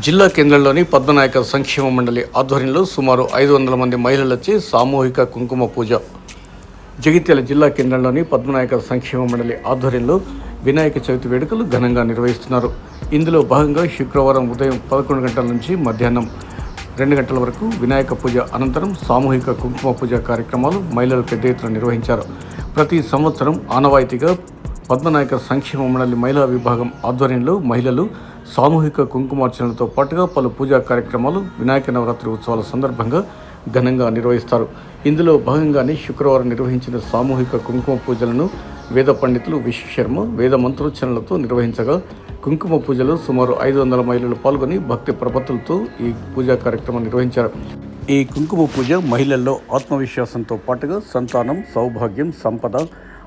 జిల్లా కేంద్రంలోని పద్మనాయక సంక్షేమ మండలి ఆధ్వర్యంలో సుమారు ఐదు వందల మంది మహిళలచే సామూహిక కుంకుమ పూజ. జగిత్యాల జిల్లా కేంద్రంలోని పద్మనాయక సంక్షేమ మండలి ఆధ్వర్యంలో వినాయక చవితి వేడుకలు ఘనంగా నిర్వహిస్తున్నారు. ఇందులో భాగంగా శుక్రవారం ఉదయం పదకొండు గంటల నుంచి మధ్యాహ్నం రెండు గంటల వరకు వినాయక పూజ అనంతరం సామూహిక కుంకుమ పూజ కార్యక్రమాలు మహిళలు పెద్ద ఎత్తున నిర్వహించారు. ప్రతి సంవత్సరం ఆనవాయితీగా పద్మనాయక సంక్షేమ మండలి మహిళా విభాగం ఆధ్వర్యంలో మహిళలు సామూహిక కుంకుమార్చనలతో పాటుగా పలు పూజా కార్యక్రమాలు వినాయక నవరాత్రి ఉత్సవాల సందర్భంగా ఘనంగా నిర్వహిస్తారు. ఇందులో భాగంగానే శుక్రవారం నిర్వహించిన సామూహిక కుంకుమ పూజలను వేద పండితులు విశ్వశర్మ వేద మంత్రోచ్చరణలతో నిర్వహించగా కుంకుమ పూజలో సుమారు ఐదు వందల మహిళలు పాల్గొని భక్తి ప్రపత్తులతో ఈ పూజా కార్యక్రమం నిర్వహించారు. ఈ కుంకుమ పూజ మహిళల్లో ఆత్మవిశ్వాసంతో పాటుగా సంతానం సౌభాగ్యం సంపద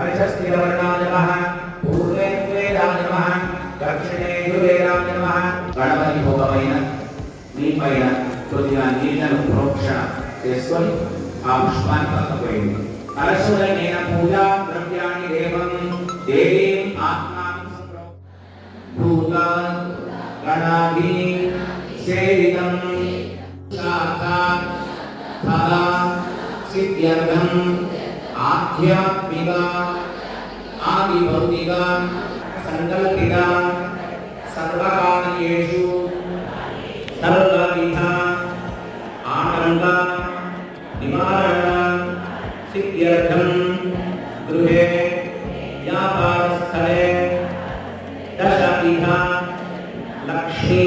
अर्चस्थिरवर्णाय नमः। पूर्वे कुबेराय नमः। दक्षिणे कुबेराय नमः। गणपति भोगवैन नीपैन कृत्या नीलन प्रोक्षण यस्वन् आ पुष्पान् पक्वयन् कलशूलनेन पूजा द्रव्याणि देवं देवीम् आत्मां भूता, गणादि, सेवितं शाता फला सिद्ध्यर्थम् ఆధ్యాత్మిక ఆదిభౌతిక సంకల్పిత సర్వకార్యేషు సర్వవిధ ఆనంద నివారణ సిద్ధ్యర్థం గృహే వ్యాపారస్థలే దశవిధ Lakshmi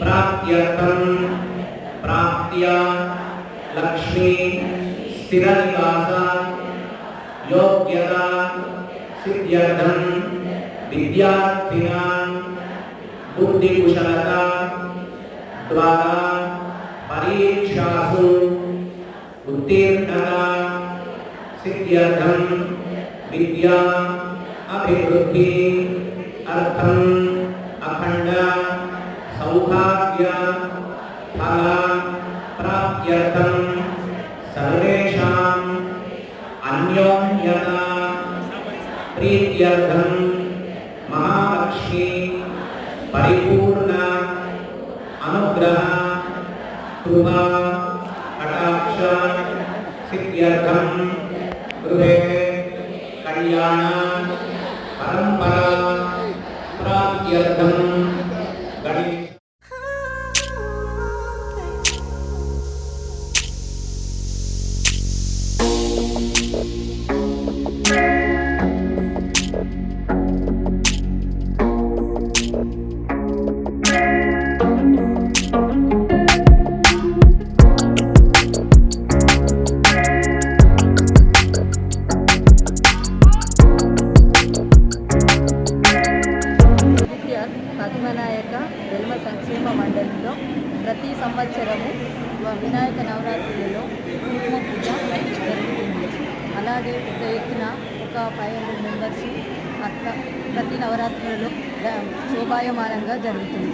ప్రాప్త్యర్థం ప్రాప్త్య Lakshmi Sinar langit, yogya dan sedia dan bedia dengan budi pusatnya dua pari charu, bintara sedia dan bedia abdi ruki artan akan da sahukya halah tapya అన్యోన్యత ప్రీత్యర్థం మహాలక్ష్మి పరిపూర్ణ అనుగ్రహ కృపా కటాక్ష సిద్ధ్యర్థం గృహే కళ్యాణ పరంపరా ప్రాప్త్యర్థం ప్రతి సంవత్సరము వినాయక నవరాత్రులలో కుంకుమ పూజ జరుగుతుంది. అలాగే పెద్ద ఎత్తున ఒక ఫైవ్ హండ్రెడ్ మెంబర్స్ అట్లా ప్రతి నవరాత్రులలో శోభాయమానంగా జరుగుతుంది.